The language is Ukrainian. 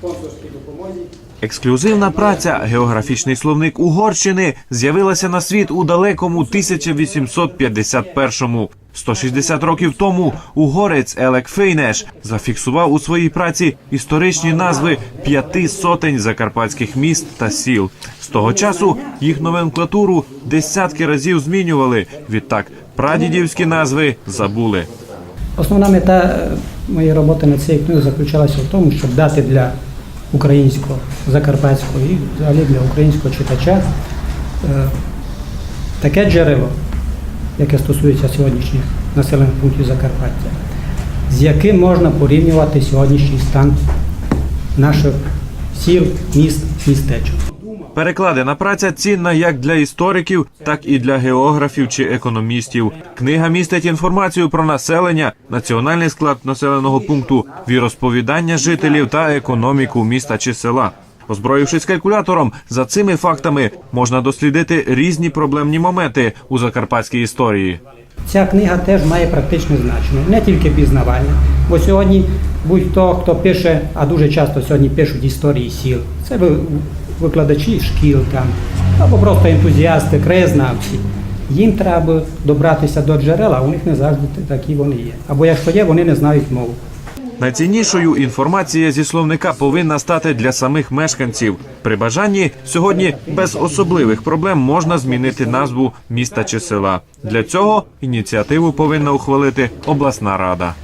спонсорській допомозі. Ексклюзивна праця Географічний словник Угорщини з'явилася на світ у далекому 1851-му. 160 років тому угорець Елек Фейнеш зафіксував у своїй праці історичні назви п'яти сотень закарпатських міст та сіл. З того часу їх номенклатуру десятки разів змінювали. Відтак прадідівські назви забули. Основна мета е, моєї роботи над цією книгою заключалася в тому, щоб дати для українського, закарпатського і взагалі для українського читача е, таке джерело, яке стосується сьогоднішніх населених пунктів Закарпаття, з яким можна порівнювати сьогоднішній стан наших сіл, міст, містечок. Перекладена праця цінна як для істориків, так і для географів чи економістів. Книга містить інформацію про населення, національний склад населеного пункту, віросповідання жителів та економіку міста чи села. Озброївшись калькулятором, за цими фактами можна дослідити різні проблемні моменти у закарпатській історії. Ця книга теж має практичне значення, не тільки пізнавальне. Бо сьогодні будь-хто, хто пише, а дуже часто сьогодні пишуть історії сіл, це викладачі шкіл там, або просто ентузіасти, краєзнавці. Їм треба добратися до джерела, а у них не завжди такі вони є. Або якщо є, вони не знають мову. Найціннішою інформація зі словника повинна стати для самих мешканців. При бажанні сьогодні без особливих проблем можна змінити назву міста чи села. Для цього ініціативу повинна ухвалити обласна рада.